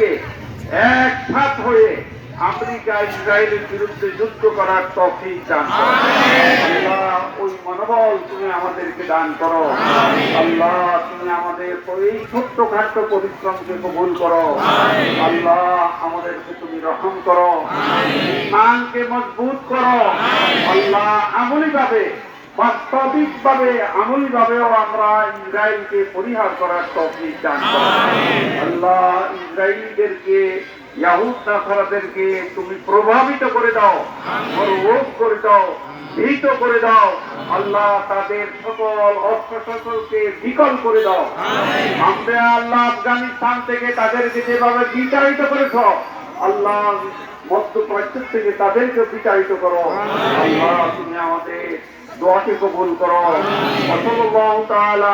আজকে একসাথ হয়ে আমেরিকা ইসরায়েলের বিরুদ্ধে যুদ্ধ করার তফিক দান আল্লাহ ওই মনোবল তুমি আমাদেরকে দান করো। আল্লাহ তুমি আমাদের এই ছোট্ট খাট্ট পরিশ্রমকে কবুল করো। আল্লাহ আমাদেরকে তুমি রহম করো। ইমানকে মজবুত করো। আল্লাহ আমলি ভাবে বাস্তবিক ভাবে আমলি ভাবেও আমরা ইসরায়েলকে পরিহার করার তফিক দান করো। আল্লাহ ইসরায়েলদেরকে, ইয়াহুদ তুমি প্রভাবিত করে দাও মরভোগ করে দাও, ভীত করে দাও, আল্লাহ তাদের সকল অস্ত্র সকলকে বিকল করে দাও। আমরা আল্লাহ আফগানিস্তান থেকে তাদেরকে যেভাবে বিতাড়িত করেছ। আল্লাহ মধ্যপ্রাচ্য থেকে তাদেরকে বিতাড়িত করো। আল্লাহ তুমি আমাদের দোয়াকে কবুল করো। ওসল্লাল্লাহু তাআলা